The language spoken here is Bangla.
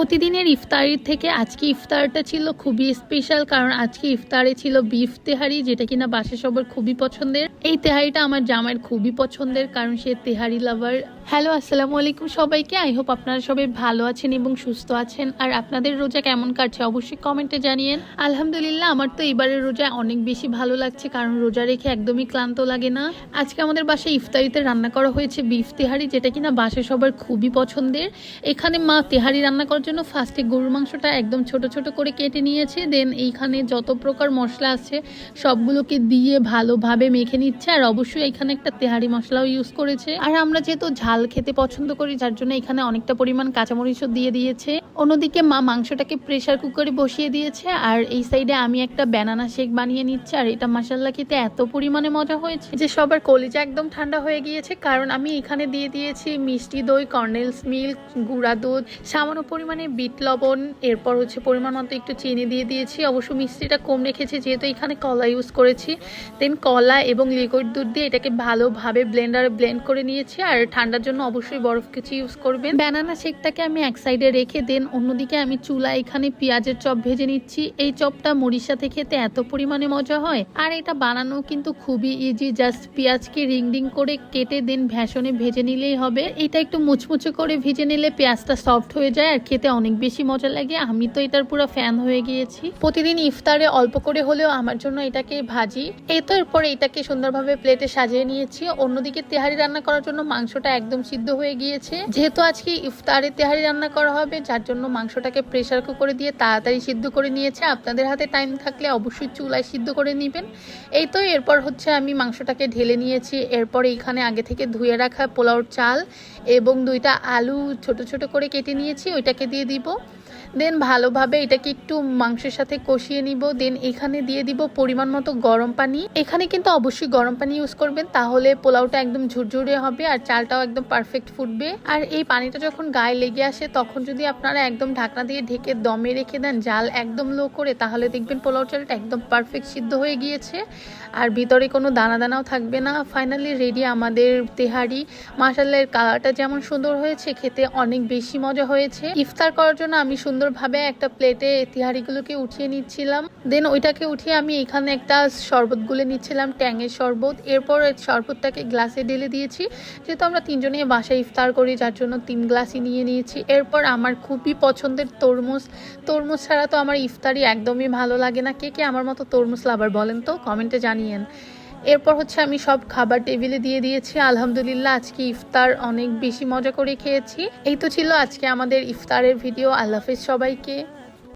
প্রতিদিনের ইফতারির থেকে আজকে ইফতারটা ছিল খুবই স্পেশাল কারণ আজকে ইফতারে ছিল বিফ তেহারি, যেটা কিনা বাসে সবার খুবই পছন্দের। এই তেহারিটা আমার জামাইয়ের খুবই পছন্দের কারণ সে তেহারি লাভার হ্যালো, আসসালামু আলাইকুম সবাইকে। আই হোপ আপনারা সবাই ভালো আছেন এবং সুস্থ আছেন। আর আপনাদের রোজা কেমন কাটছে অবশ্যই কমেন্টে জানিয়েন। আলহামদুলিল্লাহ, আমার তো এবারের রোজা অনেক বেশি ভালো লাগছে, কারণ রোজা রেখে একদমই ক্লান্ত লাগে না। আজকে আমাদের বাসায় ইফতারিতে রান্না করা হয়েছে বিফ তেহারি, যেটা কিনা বাসায় সবার খুবই পছন্দের। এখানে মা তেহারি রান্না করার জন্য ফার্স্টে গরুর মাংসটা একদম ছোট ছোট করে কেটে নিয়েছে দেন এইখানে যত প্রকার মশলা আছে সবগুলোকে দিয়ে ভালোভাবে মেখে নিচ্ছে, আর অবশ্যই এখানে একটা তেহারি মশলাও ইউজ করেছে। আর আমরা যেহেতু ঝাল খেতে পছন্দ করি, যার জন্য এখানে অনেকটা পরিমাণ কাঁচামরিচও দিয়ে দিয়েছে। অন্যদিকে মা মাংসটাকে প্রেসার কুকারে বসিয়ে দিয়েছে, আর এই সাইডে আমি একটা ব্যানানা শেক বানিয়ে নিচ্ছি, আর এটা মাসাল্লা খেতে এত পরিমাণে মজা হয়েছে যে সবার কলিজা একদম ঠান্ডা হয়ে গিয়েছে। কারণ আমি এখানে দিয়ে দিয়েছি মিষ্টি দই, কর্নেলস মিল্ক, গুঁড়া দুধ, সামান্য পরিমাণে বিট লবণ, এরপর হচ্ছে পরিমাণ মতো একটু চিনি দিয়ে দিয়েছি। অবশ্য মিষ্টিটা কম রেখেছি, যেহেতু এখানে কলা ইউজ করেছি। দেন কলা এবং লিকুইড দুধ দিয়ে এটাকে ভালোভাবে ব্লেন্ডারে ব্লেন্ড করে নিয়েছি, আর ঠান্ডার জন্য অবশ্যই বরফ কিছু ইউজ করবেন। ব্যানানা শেকটাকে আমি এক সাইডে রেখে দেন। অন্যদিকে আমি চুলা এখানে পেঁয়াজের চপ ভেজে নিচ্ছি। এই চপটা মুড়ির সাথে খেতে এত পরিমাণে মজা হয়। আর এটা বানানো কিন্তু খুবই ইজি জাস্ট পেঁয়াজকে রিং রিং করে কেটে দেন। ভ্যাসনে ভেজে নিলেই হবে। এটা একটু মুচমুচে করে ভেজে নিলে পেঁয়াজটা সফট হয়ে যায় আর খেতে অনেক বেশি মজা লাগে। আমি তো এটার পুরো ফ্যান হয়ে গিয়েছি। প্রতিদিন ইফতারে অল্প করে হলেও আমার জন্য এটাকে ভাজি। এই তো এরপরে এটাকে সুন্দরভাবে প্লেটে সাজিয়ে নিয়েছি। অন্যদিকে তেহারি রান্না করার জন্য মাংসটা একদম সিদ্ধ হয়ে গিয়েছে। যেহেতু আজকে ইফতারে তেহারি রান্না করা হবে, যার জন্য মাংসটাকে প্রেশার কুকারে দিয়ে তাড়াতাড়ি সিদ্ধ করে নিয়েছে। আপনাদের হাতে টাইম থাকলে অবশ্যই চুলায় সিদ্ধ করে নেবেন। এই তো এরপর হচ্ছে আমি মাংসটাকে ঢেলে নিয়েছি। এরপর এইখানে আগে থেকে ধুয়ে রাখা পোলাওর চাল এবং দুইটা আলু ছোট ছোট করে কেটে নিয়েছি। ওইটাকে দিয়ে দিব। দেন ভালোভাবে এটাকে একটু মাংসের সাথে কষিয়ে নিব, দেন এখানে দিয়ে দিব পরিমাণ মতো গরম পানি। এখানে কিন্তু অবশ্যই গরম পানি ইউজ করবেন, তাহলে পোলাওটা একদম ঝুরঝুরে হবে আর চালটাও একদম পারফেক্ট ফুটবে। আর এই পানিটা যখন গায়ে লেগে আসে, তখন যদি আপনারা একদম ঢাকনা দিয়ে ঢেকে দমে রেখে দেন, জাল একদম লো করে, তাহলে দেখবেন পোলাও চালটা একদম পারফেক্ট সিদ্ধ হয়ে গিয়েছে। আর ভিতরে কোনো দানা দানাও থাকবে না। ফাইনালি রেডি আমাদের তেহারি। মাসাল্লার কালারটা যেমন সুন্দর হয়েছে, খেতে অনেক বেশি মজা হয়েছে। ইফতার করার জন্য আমি সুন্দরভাবে একটা প্লেটে তেহারিগুলোকে উঠিয়ে নিচ্ছিলাম। দেন ওইটাকে উঠিয়ে আমি এখানে একটা শরবত গুলে নিচ্ছিলাম, ট্যাঙের শরবত। এরপর শরবতটাকে গ্লাসে ঢেলে দিয়েছি। যেহেতু আমরা তিনজনে বাসায় ইফতার করি, যার জন্য তিন গ্লাসই নিয়ে নিয়েছি। এরপর আমার খুবই পছন্দের তরমুজ। তরমুজ ছাড়া তো আমার ইফতারি একদমই ভালো লাগে না। কে কে আমার মতো তরমুজ লাভার বলেন তো? কমেন্টে জানিয়েন। এরপর হচ্ছে আমি সব খাবার টেবিলে দিয়ে দিয়েছি। আলহামদুলিল্লাহ, আজকে ইফতার অনেক বেশি মজা করে খেয়েছি। এই তো ছিল আজকে আমাদের ইফতারের ভিডিও। আল্লাহ সবাইকে।